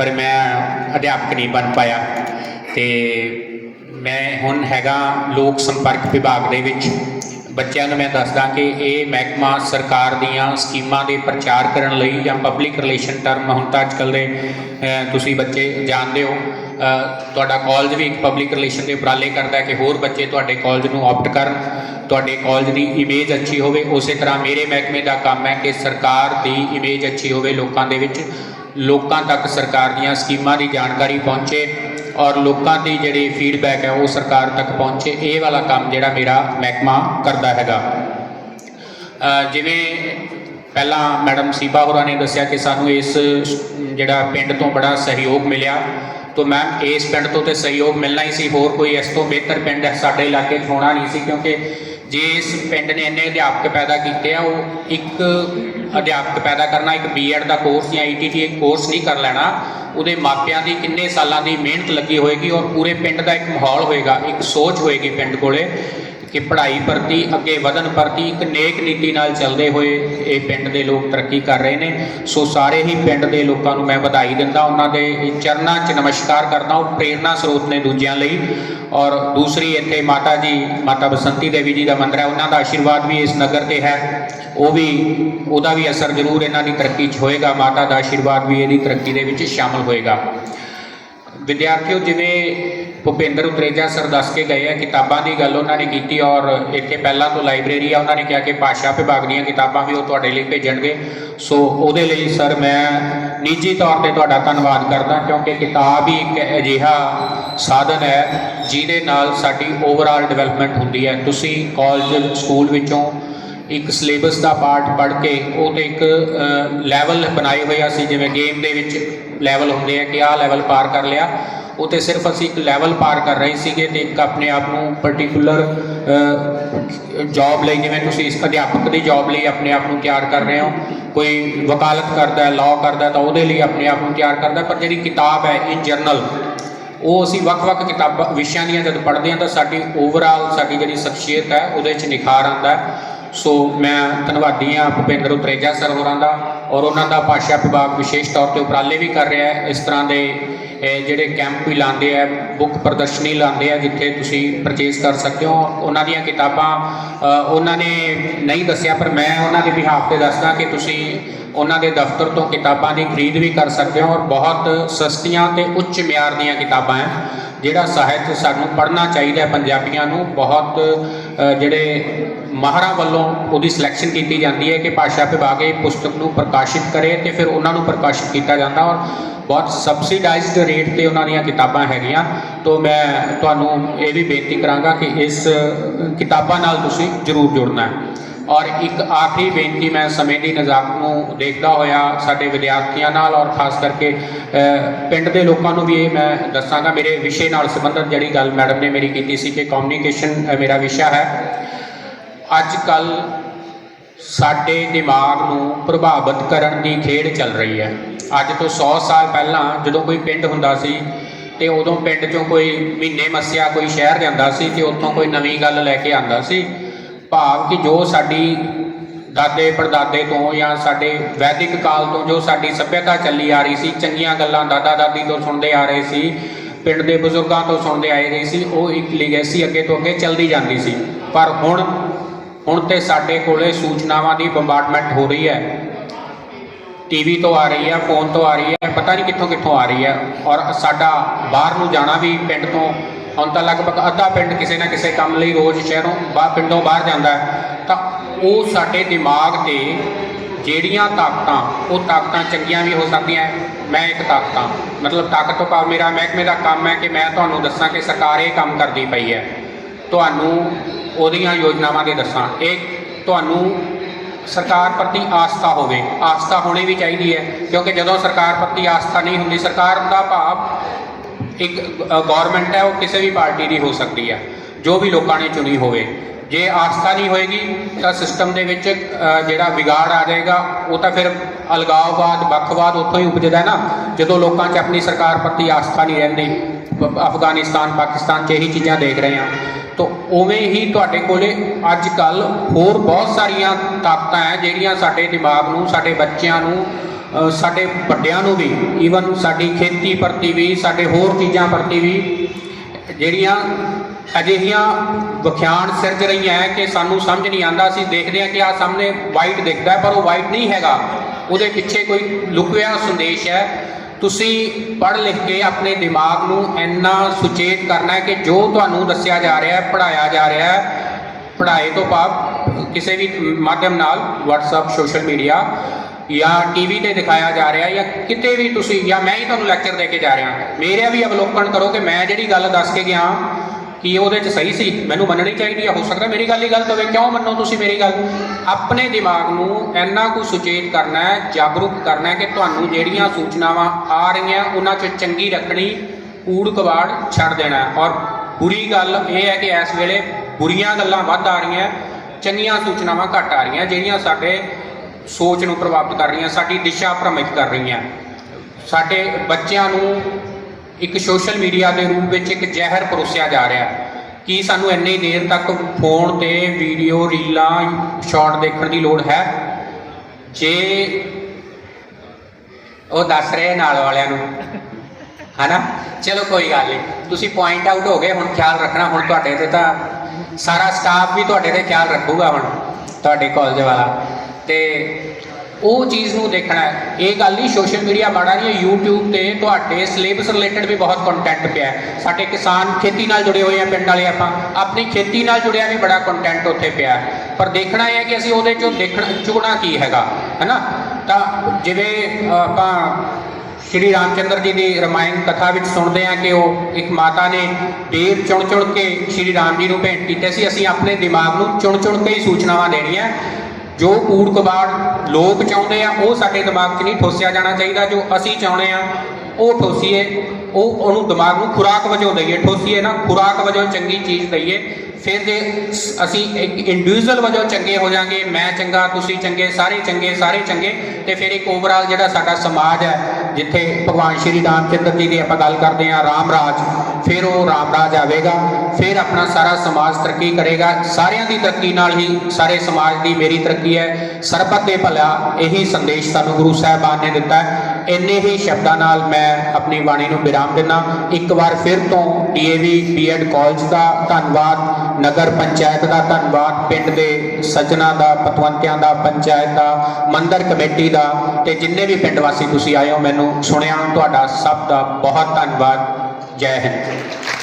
ਪਰ ਮੈਂ ਅਧਿਆਪਕ ਨਹੀਂ ਬਣ ਪਾਇਆ ਤੇ ਮੈਂ ਹੁਣ ਹੈਗਾ ਲੋਕ ਸੰਪਰਕ ਵਿਭਾਗ ਦੇ ਵਿੱਚ। ਬੱਚਿਆਂ ਨੂੰ ਮੈਂ ਦੱਸਦਾ ਕਿ ਇਹ ਮਹਿਕਮਾ ਸਰਕਾਰ ਦੀਆਂ ਸਕੀਮਾਂ ਦੇ ਪ੍ਰਚਾਰ ਕਰਨ ਲਈ ਜਾਂ ਪਬਲਿਕ ਰਿਲੇਸ਼ਨ ਟਰਮ ਹੁਣ ਤਾਂ ਅੱਜਕੱਲ ਦੇ ਤੁਸੀਂ ਬੱਚੇ ਜਾਣਦੇ ਹੋ ਤੁਹਾਡਾ ਕਾਲਜ ਵੀ ਇੱਕ ਪਬਲਿਕ ਰਿਲੇਸ਼ਨ ਦੇ ਉਪਰਾਲੇ ਕਰਦਾ ਕਿ ਹੋਰ ਬੱਚੇ ਤੁਹਾਡੇ ਕਾਲਜ ਨੂੰ ਆਪਟ ਕਰਨ, ਤੁਹਾਡੇ ਕਾਲਜ ਦੀ ਇਮੇਜ ਅੱਛੀ ਹੋਵੇ, ਉਸੇ ਤਰ੍ਹਾਂ ਮੇਰੇ ਮਹਿਕਮੇ ਦਾ ਕੰਮ ਹੈ ਕਿ ਸਰਕਾਰ ਦੀ ਇਮੇਜ ਅੱਛੀ ਹੋਵੇ ਲੋਕਾਂ ਦੇ ਵਿੱਚ ਲੋਕਾਂ ਤੱਕ ਸਰਕਾਰ ਦੀਆਂ ਸਕੀਮਾਂ ਦੀ ਜਾਣਕਾਰੀ ਪਹੁੰਚੇ ਔਰ ਲੋਕਾਂ ਦੀ ਜਿਹੜੀ ਫੀਡਬੈਕ ਹੈ ਉਹ ਸਰਕਾਰ ਤੱਕ ਪਹੁੰਚੇ, ਇਹ ਵਾਲਾ ਕੰਮ ਜਿਹੜਾ ਮੇਰਾ ਮਹਿਕਮਾ ਕਰਦਾ ਹੈਗਾ। ਜਿਵੇਂ ਪਹਿਲਾਂ ਮੈਡਮ ਸੀਬਾ ਹੋਰਾਂ ਨੇ ਦੱਸਿਆ ਕਿ ਸਾਨੂੰ ਇਸ ਜਿਹੜਾ ਪਿੰਡ ਤੋਂ ਬੜਾ ਸਹਿਯੋਗ ਮਿਲਿਆ। ਤੋਂ ਮੈਮ ਇਸ ਪਿੰਡ ਤੋਂ ਤੇ ਸਹਿਯੋਗ ਮਿਲਣਾ ਹੀ ਸੀ, ਹੋਰ ਕੋਈ ਇਸ ਤੋਂ ਬਿਹਤਰ ਪਿੰਡ ਸਾਡੇ ਇਲਾਕੇ 'ਚ ਹੋਣਾ ਨਹੀਂ ਸੀ ਕਿਉਂਕਿ ਜੇ ਇਸ ਪਿੰਡ ਨੇ ਇੰਨੇ ਅਧਿਆਪਕ ਪੈਦਾ ਕੀਤੇ ਆ, ਉਹ ਇੱਕ ਅਧਿਆਪਕ ਪੈਦਾ ਕਰਨਾ, ਇੱਕ ਬੀਐਡ ਦਾ ਕੋਰਸ ਜਾਂ ਆਈਟੀਟੀ ਕੋਰਸ ਨਹੀਂ ਕਰ ਲੈਣਾ, ਉਹਦੇ ਮਾਪਿਆਂ ਦੀ ਕਿੰਨੇ ਸਾਲਾਂ ਦੀ ਮਿਹਨਤ ਲੱਗੀ ਹੋਏਗੀ ਔਰ ਪੂਰੇ ਪਿੰਡ ਦਾ ਇੱਕ ਮਾਹੌਲ ਹੋਏਗਾ, ਇੱਕ ਸੋਚ ਹੋਏਗੀ ਪਿੰਡ ਕੋਲੇ। ਕਿ ਪੜ੍ਹਾਈ ਪ੍ਰਤੀ, ਅੱਗੇ ਵਧਣ ਪ੍ਰਤੀ ਇੱਕ ਨੇਕ ਨੀਤੀ ਨਾਲ ਚੱਲਦੇ ਹੋਏ ਇਹ ਪਿੰਡ ਦੇ ਲੋਕ ਤਰੱਕੀ ਕਰ ਰਹੇ ਨੇ। ਸੋ ਸਾਰੇ ਹੀ ਪਿੰਡ ਦੇ ਲੋਕਾਂ ਨੂੰ ਮੈਂ ਵਧਾਈ ਦਿੰਦਾ ਉਹਨਾਂ ਦੇ ਚਰਨਾਂ 'ਚ ਨਮਸਕਾਰ ਕਰਦਾ ਉਹ ਪ੍ਰੇਰਨਾ ਸਰੋਤ ਨੇ ਦੂਜਿਆਂ ਲਈ। ਔਰ ਦੂਸਰੀ ਇੱਥੇ ਮਾਤਾ ਜੀ, ਮਾਤਾ ਬਸੰਤੀ ਦੇਵੀ ਜੀ ਦਾ ਮੰਦਿਰ ਹੈ, ਉਹਨਾਂ ਦਾ ਆਸ਼ੀਰਵਾਦ ਵੀ ਇਸ ਨਗਰ ਤੇ ਹੈ। ਉਹ ਵੀ, ਉਹਦਾ ਵੀ ਅਸਰ ਜ਼ਰੂਰ ਇਹਨਾਂ ਦੀ ਤਰੱਕੀ 'ਚ ਹੋਏਗਾ, ਮਾਤਾ ਦਾ ਆਸ਼ੀਰਵਾਦ ਵੀ ਇਹਦੀ ਤਰੱਕੀ ਦੇ ਵਿੱਚ ਸ਼ਾਮਲ ਹੋਏਗਾ। ਵਿਦਿਆਰਥੀਓ, ਜਿਵੇਂ ਭੁਪਿੰਦਰ ਉਤਰੇਜਾ ਸਰ ਦੱਸ ਕੇ ਗਏ ਆ ਕਿਤਾਬਾਂ ਦੀ ਗੱਲ ਉਹਨਾਂ ਨੇ ਕੀਤੀ ਔਰ ਇੱਥੇ ਪਹਿਲਾਂ ਤੋਂ ਲਾਇਬ੍ਰੇਰੀ ਆ, ਉਹਨਾਂ ਨੇ ਕਿਹਾ ਕਿ ਭਾਸ਼ਾ ਵਿਭਾਗ ਦੀਆਂ ਕਿਤਾਬਾਂ ਵੀ ਉਹ ਤੁਹਾਡੇ ਲਈ ਭੇਜਣਗੇ। ਸੋ ਉਹਦੇ ਲਈ ਸਰ ਮੈਂ ਨਿੱਜੀ ਤੌਰ ਤੇ ਤੁਹਾਡਾ ਧੰਨਵਾਦ ਕਰਦਾ ਕਿਉਂਕਿ ਕਿਤਾਬ ਹੀ ਇੱਕ ਅਜਿਹਾ ਸਾਧਨ ਹੈ ਜਿਹਦੇ ਨਾਲ ਸਾਡੀ ਓਵਰਆਲ ਡਿਵੈਲਪਮੈਂਟ ਹੁੰਦੀ ਹੈ। ਤੁਸੀਂ ਕਾਲਜ ਸਕੂਲ ਵਿੱਚੋਂ ਇੱਕ ਸਿਲੇਬਸ ਦਾ ਪਾਰਟ ਪੜ੍ਹ ਕੇ ਉਹ ਤੇ ਇੱਕ ਲੈਵਲ ਬਣਾਏ ਹੋਏ ਅਸੀਂ, ਜਿਵੇਂ ਗੇਮ ਦੇ ਵਿੱਚ ਲੈਵਲ ਹੁੰਦੇ ਆ ਕਿ ਆਹ ਲੈਵਲ ਪਾਰ ਕਰ ਲਿਆ। ਉਹ ਤੇ ਸਿਰਫ ਅਸੀਂ ਇੱਕ ਲੈਵਲ ਪਾਰ ਕਰ ਰਹੇ ਸੀਗੇ ਤੇ ਇੱਕ ਆਪਣੇ ਆਪ ਨੂੰ ਪਾਰਟਿਕੂਲਰ ਜੌਬ ਲਈ, ਜਿਵੇਂ ਤੁਸੀਂ ਇਸ ਅਧਿਆਪਕ ਦੀ ਜੌਬ ਲਈ ਆਪਣੇ ਆਪ ਨੂੰ ਤਿਆਰ ਕਰ ਰਹੇ ਹੋ। ਕੋਈ ਵਕਾਲਤ ਕਰਦਾ ਹੈ ਲਾਅ ਕਰਦਾ, ਤਾਂ ਉਹਦੇ ਲਈ ਆਪਣੇ ਆਪ ਨੂੰ ਤਿਆਰ ਕਰਦਾ। ਪਰ ਜਿਹੜੀ ਕਿਤਾਬ ਹੈ ਇਨ ਜਰਨਲ ਉਹ ਅਸੀਂ ਵੱਖ-ਵੱਖ ਕਿਤਾਬਾਂ, ਵਿਸ਼ਿਆਂ ਦੀਆਂ ਜਦ ਪੜ੍ਹਦੇ ਹਾਂ, ਤਾਂ ਸਾਡੀ ਓਵਰਆਲ ਸਾਡੀ ਜਿਹੜੀ ਸ਼ਖਸੀਅਤ ਹੈ, ਉਹਦੇ ਵਿੱਚ ਨਿਖਾਰ ਆਉਂਦਾ ਹੈ। ਸੋ ਮੈਂ ਧੰਨਵਾਦੀ ਹਾਂ ਭੁਪਿੰਦਰ ਉਤਰੇਜਾ ਸਰ ਹੋਰਾਂ ਦਾ ਔਰ ਉਹਨਾਂ ਦਾ ਭਾਸ਼ਾ ਵਿਭਾਗ ਵਿਸ਼ੇਸ਼ ਤੌਰ ਤੇ ਉਪਰਾਲੇ ਵੀ ਕਰ ਰਿਹਾ ਹੈ। ਇਸ ਤਰ੍ਹਾਂ ਦੇ ਜਿਹੜੇ ਕੈਂਪ ਵੀ ਲਾਉਂਦੇ ਆ ਬੁੱਕ ਪ੍ਰਦਰਸ਼ਨੀ ਲਾਉਂਦੇ ਆ, ਜਿੱਥੇ ਤੁਸੀਂ ਪਰਚੇਸ ਕਰ ਸਕਦੇ ਹੋ। ਉਹਨਾਂ ਦੀਆਂ ਕਿਤਾਬਾਂ ਉਹਨਾਂ ਨੇ ਨਹੀਂ ਦੱਸਿਆ, ਪਰ ਮੈਂ ਉਹਨਾਂ ਦੇ ਬਿਹਾਫ ਤੇ ਦੱਸਦਾ ਕਿ ਤੁਸੀਂ ਉਹਨਾਂ ਦੇ ਦਫ਼ਤਰ ਤੋਂ ਕਿਤਾਬਾਂ ਦੀ ਖਰੀਦ ਵੀ ਕਰ ਸਕਦੇ ਹੋ ਔਰ ਬਹੁਤ ਸਸਤੀਆਂ ਤੇ ਉੱਚ ਮਿਆਰ ਦੀਆਂ ਕਿਤਾਬਾਂ ਹੈ, ਜਿਹੜਾ ਸਾਹਿਤ ਸਾਨੂੰ ਪੜ੍ਹਨਾ ਚਾਹੀਦਾ ਪੰਜਾਬੀਆਂ ਨੂੰ। ਬਹੁਤ ਜਿਹੜੇ ਮਾਹਰਾਂ ਵੱਲੋਂ ਉਹਦੀ ਸਿਲੈਕਸ਼ਨ ਕੀਤੀ ਜਾਂਦੀ ਹੈ ਕਿ ਭਾਸ਼ਾ ਵਿਭਾਗ ਇਹ ਪੁਸਤਕ ਨੂੰ ਪ੍ਰਕਾਸ਼ਿਤ ਕਰੇ ਤੇ ਫਿਰ ਉਹਨਾਂ ਨੂੰ ਪ੍ਰਕਾਸ਼ਿਤ ਕੀਤਾ ਜਾਂਦਾ ਔਰ ਬਹੁਤ ਸਬਸਿਡਾਈਜ਼ਡ ਰੇਟ ਤੇ ਉਹਨਾਂ ਦੀਆਂ ਕਿਤਾਬਾਂ ਹੈਗੀਆਂ। ਤੋਂ ਮੈਂ ਤੁਹਾਨੂੰ ਇਹ ਵੀ ਬੇਨਤੀ ਕਰਾਂਗਾ ਕਿ ਇਸ ਕਿਤਾਬਾਂ ਨਾਲ ਤੁਸੀਂ ਜ਼ਰੂਰ ਜੁੜਨਾ ਹੈ। ਔਰ ਇੱਕ ਆਖਰੀ ਬੇਨਤੀ ਮੈਂ ਸਮੇਂ ਦੀ ਨਜ਼ਾਕ ਨੂੰ ਦੇਖਦਾ ਹੋਇਆ ਸਾਡੇ ਵਿਦਿਆਰਥੀਆਂ ਨਾਲ ਔਰ ਖਾਸ ਕਰਕੇ ਪਿੰਡ ਦੇ ਲੋਕਾਂ ਨੂੰ ਵੀ ਇਹ ਮੈਂ ਦੱਸਾਂਗਾ। ਮੇਰੇ ਵਿਸ਼ੇ ਨਾਲ ਸੰਬੰਧਿਤ ਜਿਹੜੀ ਗੱਲ ਮੈਡਮ ਨੇ ਮੇਰੀ ਕੀਤੀ ਸੀ ਕਿ ਕਮਿਊਨੀਕੇਸ਼ਨ ਮੇਰਾ ਵਿਸ਼ਾ ਹੈ। ਅੱਜ ਕੱਲ ਸਾਡੇ ਦਿਮਾਗ ਨੂੰ ਪ੍ਰਭਾਵਿਤ ਕਰਨ ਦੀ ਖੇਡ ਚੱਲ ਰਹੀ ਹੈ। ਅੱਜ ਤੋਂ 100 ਸਾਲ ਪਹਿਲਾਂ ਜਦੋਂ ਕੋਈ ਪਿੰਡ ਹੁੰਦਾ ਸੀ ਤੇ ਉਦੋਂ ਪਿੰਡ ਚੋਂ ਕੋਈ ਮਹੀਨੇ ਮੱਸਿਆ ਕੋਈ ਸ਼ਹਿਰ ਜਾਂਦਾ ਸੀ ਤੇ ਉੱਥੋਂ ਕੋਈ ਨਵੀਂ ਗੱਲ ਲੈ ਕੇ ਆਂਦਾ ਸੀ। ਭਾਵ ਕਿ ਜੋ ਸਾਡੀ ਦਾਦੇ ਪੜਦਾਦੇ ਤੋਂ ਜਾਂ ਸਾਡੇ ਵੈਦਿਕ ਕਾਲ ਤੋਂ ਜੋ ਸਾਡੀ ਸੱਭਿਅਤਾ ਚੱਲੀ ਆ ਰਹੀ ਸੀ, ਚੰਗੀਆਂ ਗੱਲਾਂ ਦਾਦਾ ਦਾਦੀ ਤੋਂ ਸੁਣਦੇ ਆ ਰਹੇ ਸੀ, ਪਿੰਡ ਦੇ ਬਜ਼ੁਰਗਾਂ ਤੋਂ ਸੁਣਦੇ ਆਏ ਰਹੇ ਸੀ, ਉਹ ਇੱਕ ਲੈਗੇਸੀ ਅੱਗੇ ਤੋਂ ਅੱਗੇ ਚੱਲਦੀ ਜਾਂਦੀ ਸੀ। ਪਰ ਹੁਣ ਹੁਣ ਤੇ ਸਾਡੇ ਕੋਲੇ ਸੂਚਨਾਵਾਂ ਦੀ ਬੰਬਾਰਡਮੈਂਟ ਹੋ ਰਹੀ ਹੈ। ਟੀਵੀ ਤੋਂ ਆ ਰਹੀ ਹੈ ਫੋਨ ਤੋਂ ਆ ਰਹੀ ਹੈ, ਪਤਾ ਨਹੀਂ ਕਿੱਥੋਂ ਕਿੱਥੋਂ ਆ ਰਹੀ ਹੈ। ਔਰ ਸਾਡਾ ਬਾਹਰ ਨੂੰ ਜਾਣਾ ਵੀ ਪਿੰਡ ਤੋਂ, ਹੁਣ ਤਾਂ ਲਗਭਗ ਅੱਧਾ ਪਿੰਡ ਕਿਸੇ ਨਾ ਕਿਸੇ ਕੰਮ ਲਈ ਰੋਜ਼ ਸ਼ਹਿਰੋਂ ਬਾਹਰ ਪਿੰਡੋਂ ਬਾਹਰ ਜਾਂਦਾ ਹੈ। ਤਾਂ ਉਹ ਸਾਡੇ ਦਿਮਾਗ ਤੇ ਜਿਹੜੀਆਂ ਤਾਕਤਾਂ, ਉਹ ਤਾਕਤਾਂ ਚੰਗੀਆਂ ਵੀ ਹੋ ਸਕਦੀਆਂ ਮੈਂ ਇੱਕ ਤਾਕਤਾਂ ਮਤਲਬ ਤਾਕਤ ਤੋਂ ਭਾਵ ਮੇਰਾ ਮਹਿਕਮੇ ਦਾ ਕੰਮ ਹੈ ਕਿ ਮੈਂ ਤੁਹਾਨੂੰ ਦੱਸਾਂ ਕਿ ਸਰਕਾਰ ਇਹ ਕੰਮ ਕਰਦੀ ਪਈ ਹੈ। ਤੁਹਾਨੂੰ ਉਹਦੀਆਂ ਯੋਜਨਾਵਾਂ ਦੇ ਦੱਸਾਂ। ਇਹ ਤੁਹਾਨੂੰ ਸਰਕਾਰ ਪ੍ਰਤੀ ਆਸਥਾ ਹੋਵੇ। ਆਸਥਾ ਹੋਣੀ ਵੀ ਚਾਹੀਦੀ ਹੈ, ਕਿਉਂਕਿ ਜਦੋਂ ਸਰਕਾਰ ਪ੍ਰਤੀ ਆਸਥਾ ਨਹੀਂ ਹੁੰਦੀ, ਸਰਕਾਰ ਦਾ ਭਾਵ ਇੱਕ ਗਵਰਨਮੈਂਟ ਹੈ, ਉਹ ਕਿਸੇ ਵੀ ਪਾਰਟੀ ਦੀ ਹੋ ਸਕਦੀ ਹੈ, ਜੋ ਵੀ ਲੋਕਾਂ ਨੇ ਚੁਣੀ ਹੋਵੇ। ਜੇ ਆਸਥਾ ਨਹੀਂ ਹੋਏਗੀ, ਤਾਂ ਸਿਸਟਮ ਦੇ ਵਿੱਚ ਜਿਹੜਾ ਵਿਗਾੜ ਆ ਜਾਏਗਾ, ਉਹ ਤਾਂ ਫਿਰ ਅਲਗਾਵਵਾਦ, ਵੱਖਵਾਦ ਉੱਥੋਂ ਹੀ ਉਪਜਦਾ ਨਾ, ਜਦੋਂ ਲੋਕਾਂ 'ਚ ਆਪਣੀ ਸਰਕਾਰ ਪ੍ਰਤੀ ਆਸਥਾ ਨਹੀਂ ਰਹਿੰਦੀ। ਅਫਗਾਨਿਸਤਾਨ, ਪਾਕਿਸਤਾਨ 'ਚ ਇਹੀ ਚੀਜ਼ਾਂ ਦੇਖ ਰਹੇ ਹਾਂ। ਤਾਂ ਉਵੇਂ ਹੀ ਤੁਹਾਡੇ ਕੋਲੇ ਅੱਜ ਕੱਲ ਹੋਰ ਬਹੁਤ ਸਾਰੀਆਂ ਤਾਕਤਾਂ ਹੈ ਜਿਹੜੀਆਂ ਸਾਡੇ ਦਿਮਾਗ ਨੂੰ, ਸਾਡੇ ਬੱਚਿਆਂ ਨੂੰ ਸਾਡੇ ਵੱਡਿਆਂ ਨੂੰ ਵੀ ਈਵਨ ਸਾਡੀ ਖੇਤੀ ਪ੍ਰਤੀ ਵੀ, ਸਾਡੇ ਹੋਰ ਚੀਜ਼ਾਂ ਪ੍ਰਤੀ ਵੀ, ਜਿਹੜੀਆਂ ਅਜਿਹੀਆਂ ਵਿਖਿਆਨ ਸਿਰਜ ਰਹੀਆਂ ਹੈ ਕਿ ਸਾਨੂੰ ਸਮਝ ਨਹੀਂ ਆਉਂਦਾ। ਅਸੀਂ ਦੇਖਦੇ ਹਾਂ ਕਿ ਆ ਸਾਹਮਣੇ ਵਾਈਟ ਦਿਖਦਾ ਪਰ ਉਹ ਵਾਈਟ ਨਹੀਂ ਹੈਗਾ। ਉਹਦੇ ਪਿੱਛੇ ਕੋਈ ਲੁਕਿਆ ਸੰਦੇਸ਼ ਹੈ। ਤੁਸੀਂ ਪੜ੍ਹ ਲਿਖ ਕੇ ਆਪਣੇ ਦਿਮਾਗ ਨੂੰ ਇੰਨਾ ਸੁਚੇਤ ਕਰਨਾ ਹੈ ਕਿ ਜੋ ਤੁਹਾਨੂੰ ਦੱਸਿਆ ਜਾ ਰਿਹਾ ਹੈ, ਪੜ੍ਹਾਇਆ ਜਾ ਰਿਹਾ ਹੈ ਪੜ੍ਹਾਈ ਤੋਂ ਬਾਅਦ ਕਿਸੇ ਵੀ ਮਾਧਿਅਮ ਨਾਲ, WhatsApp ਸੋਸ਼ਲ ਮੀਡੀਆ ਜਾਂ ਟੀਵੀ ਤੇ ਦਿਖਾਇਆ ਜਾ ਰਿਹਾ ਜਾਂ ਕਿਤੇ ਵੀ ਤੁਸੀਂ, ਜਾਂ ਮੈਂ ਹੀ ਤੁਹਾਨੂੰ ਲੈਕਚਰ ਦੇ ਕੇ ਜਾ ਰਿਹਾ ਮੇਰਾ ਵੀ ਅਵਲੋਕਨ ਕਰੋ ਕਿ ਮੈਂ ਜਿਹੜੀ ਗੱਲ ਦੱਸ ਕੇ ਗਿਆ ਕਿ ਉਹਦੇ 'ਚ ਸਹੀ ਸੀ? ਮੈਨੂੰ ਮੰਨਣੀ ਚਾਹੀਦੀ ਹੈ ਹੋ ਸਕਦਾ ਮੇਰੀ ਗੱਲ ਹੀ ਗਲਤ ਹੋਵੇ। ਕਿਉਂ ਮੰਨੋ ਤੁਸੀਂ ਮੇਰੀ ਗੱਲ? ਆਪਣੇ ਦਿਮਾਗ ਨੂੰ ਇੰਨਾ ਕੁ ਸੁਚੇਤ ਕਰਨਾ ਹੈ, ਜਾਗਰੂਕ ਕਰਨਾ ਹੈ ਕਿ ਤੁਹਾਨੂੰ ਜਿਹੜੀਆਂ ਸੂਚਨਾਵਾਂ ਆ ਰਹੀਆਂ, ਉਹਨਾਂ 'ਚ ਚੰਗੀ ਰੱਖਣੀ, ਕੂੜ ਕਵਾੜ ਛੱਡ ਦੇਣਾ ਔਰ ਬੁਰੀ ਗੱਲ ਇਹ ਹੈ ਕਿ ਇਸ ਵੇਲੇ ਬੁਰੀਆਂ ਗੱਲਾਂ ਵੱਧ ਆ ਰਹੀਆਂ, ਚੰਗੀਆਂ ਸੂਚਨਾਵਾਂ ਘੱਟ ਆ ਰਹੀਆਂ, ਜਿਹੜੀਆਂ ਸਾਡੇ ਸੋਚ ਨੂੰ ਪ੍ਰਭਾਵਿਤ ਕਰ ਰਹੀਆਂ, ਸਾਡੀ ਦਿਸ਼ਾ ਭ੍ਰਮਿਤ ਕਰ ਰਹੀਆਂ। ਸਾਡੇ ਬੱਚਿਆਂ ਨੂੰ ਇੱਕ ਸੋਸ਼ਲ ਮੀਡੀਆ ਦੇ ਰੂਪ ਵਿੱਚ ਇੱਕ ਜ਼ਹਿਰ ਪਰੋਸਿਆ ਜਾ ਰਿਹਾ ਹੈ। ਕੀ ਸਾਨੂੰ ਇੰਨੀ ਦੇਰ ਤੱਕ ਫੋਨ ਤੇ ਵੀਡੀਓ, ਰੀਲਾਂ, ਸ਼ਾਰਟ ਦੇਖਣ ਦੀ ਲੋੜ ਹੈ? ਜੇ ਉਹ ਦੱਸ ਰਹੇ ਨਾਲ ਵਾਲਿਆਂ ਨੂੰ। ਹਨਾ? ਚਲੋ ਕੋਈ ਗੱਲ ਨਹੀਂ। ਤੁਸੀਂ ਪੁਆਇੰਟ ਆਊਟ ਹੋ ਗਏ, ਹੁਣ ਖਿਆਲ ਰੱਖਣਾ, ਹੁਣ ਤੁਹਾਡੇ ਤੇ ਤਾਂ ਸਾਰਾ ਸਟਾਫ ਵੀ ਤੁਹਾਡੇ ਤੇ ਖਿਆਲ ਰੱਖੂਗਾ ਹੁਣ, ਤੁਹਾਡੇ ਕਾਲਜ ਵਾਲਾ। ਤੇ ਉਹ ਚੀਜ਼ ਨੂੰ ਦੇਖਣਾ ਹੈ। ਇਹ ਗੱਲ ਨਹੀਂ ਸੋਸ਼ਲ ਮੀਡੀਆ ਮਾੜਾ ਨਹੀਂ ਹੈ, YouTube ਤੇ ਤੁਹਾਡੇ ਸਿਲੇਬਸ ਰਿਲੇਟਡ ਵੀ ਬਹੁਤ ਕੰਟੈਂਟ ਪਿਆ ਸਾਡੇ ਕਿਸਾਨ ਖੇਤੀ ਨਾਲ ਜੁੜੇ ਹੋਏ ਆ, ਪਿੰਡ ਵਾਲੇ ਆਪਾਂ, ਆਪਣੀ ਖੇਤੀ ਨਾਲ ਜੁੜਿਆ ਵੀ ਬੜਾ ਕੰਟੈਂਟ ਉੱਥੇ ਪਿਆ ਪਰ ਦੇਖਣਾ ਇਹ ਹੈ ਕਿ ਅਸੀਂ ਉਹਦੇ ਚੋਂ ਦੇਖਣਾ ਚੁਗਣਾ ਕੀ ਹੈਗਾ, ਹੈਨਾ? ਤਾਂ ਜਿਵੇਂ ਆਪਾਂ ਸ਼੍ਰੀ ਰਾਮਚੰਦਰ ਜੀ ਦੀ ਰਮਾਇਣ ਕਥਾ ਵਿੱਚ ਸੁਣਦੇ ਹਾਂ ਕਿ ਉਹ ਇੱਕ ਮਾਤਾ ਨੇ ਬੇਰ ਚੁਣ ਚੁਣ ਕੇ ਸ਼੍ਰੀ ਰਾਮ ਜੀ ਨੂੰ ਭੇਂਟ ਕੀਤੇ ਸੀ, ਅਸੀਂ ਆਪਣੇ ਦਿਮਾਗ ਨੂੰ ਚੁਣ ਚੁਣ ਕੇ ਹੀ ਸੂਚਨਾਵਾਂ ਦੇਣੀਆਂ। ਜੋ ਕੂੜ ਕਬਾੜ ਲੋਕ ਚਾਹੁੰਦੇ ਆ, ਉਹ ਸਾਡੇ ਦਿਮਾਗ 'ਚ ਨਹੀਂ ਠੋਸਿਆ ਜਾਣਾ ਚਾਹੀਦਾ। ਜੋ ਅਸੀਂ ਚਾਹੁੰਦੇ ਆ, ਉਹ ਠੋਸੀਏ। ਉਹ, ਉਹਨੂੰ ਦਿਮਾਗ ਨੂੰ ਖੁਰਾਕ ਵਜੋਂ ਦਈਏ। ਠੋਸੀਏ ਨਾ, ਖੁਰਾਕ ਵਜੋਂ ਚੰਗੀ ਚੀਜ਼ ਦਈਏ। ਫਿਰ ਜੇ ਅਸੀਂ ਇੱਕ ਇੰਡੀਵਿਜੂਅਲ ਵਜੋਂ ਚੰਗੇ ਹੋ ਜਾਾਂਗੇ, ਮੈਂ ਚੰਗਾ, ਤੁਸੀਂ ਚੰਗੇ, ਸਾਰੇ ਚੰਗੇ ਸਾਰੇ ਚੰਗੇ, ਤੇ ਫਿਰ ਇੱਕ ਓਵਰਆਲ ਜਿਹੜਾ ਸਾਡਾ ਸਮਾਜ ਹੈ ਜਿੱਥੇ ਭਗਵਾਨ ਸ਼੍ਰੀ ਰਾਮ ਚੰਦਰ ਜੀ ਦੀ ਆਪਾਂ ਗੱਲ ਕਰਦੇ ਹਾਂ, ਰਾਮ ਰਾਜ, ਫਿਰ ਉਹ ਰਾਮ ਰਾਜ ਆਵੇਗਾ, ਫਿਰ ਆਪਣਾ ਸਾਰਾ ਸਮਾਜ ਤਰੱਕੀ ਕਰੇਗਾ, ਸਾਰਿਆਂ ਦੀ ਤਰੱਕੀ ਨਾਲ ਹੀ ਸਾਰੇ ਸਮਾਜ ਦੀ ਮੇਰੀ ਤਰੱਕੀ ਹੈ। ਸਰਬੱਤ ਦੇ ਭਲਾ ਇਹੀ ਸੰਦੇਸ਼ ਸਾਨੂੰ ਗੁਰੂ ਸਾਹਿਬਾਨ ਨੇ ਦਿੱਤਾ ਹੈ। ਇੰਨੇ ਹੀ ਸ਼ਬਦਾਂ ਨਾਲ ਮੈਂ ਆਪਣੀ ਬਾਣੀ ਨੂੰ ਵਿਰਾਮ ਦਿੰਦਾ ਇੱਕ ਵਾਰ ਫਿਰ ਤੋਂ ਡੀਏਵੀ ਬੀਐਡ ਕਾਲਜ ਦਾ ਧੰਨਵਾਦ, ਨਗਰ ਪੰਚਾਇਤ ਦਾ ਧੰਨਵਾਦ, ਪਿੰਡ ਦੇ ਸੱਜਣਾ ਦਾ, ਪਤਵੰਤਿਆਂ ਦਾ, ਪੰਚਾਇਤ ਦਾ, ਮੰਦਰ ਕਮੇਟੀ ਦਾ ਤੇ ਜਿੰਨੇ ਵੀ ਪਿੰਡ ਵਾਸੀ ਤੁਸੀਂ ਆਏ ਹੋ ਮੈਨੂੰ ਸੁਣਿਆ, ਤੁਹਾਡਾ ਸਭ ਦਾ ਬਹੁਤ ਧੰਨਵਾਦ। ਜੈ ਹਿੰਦ।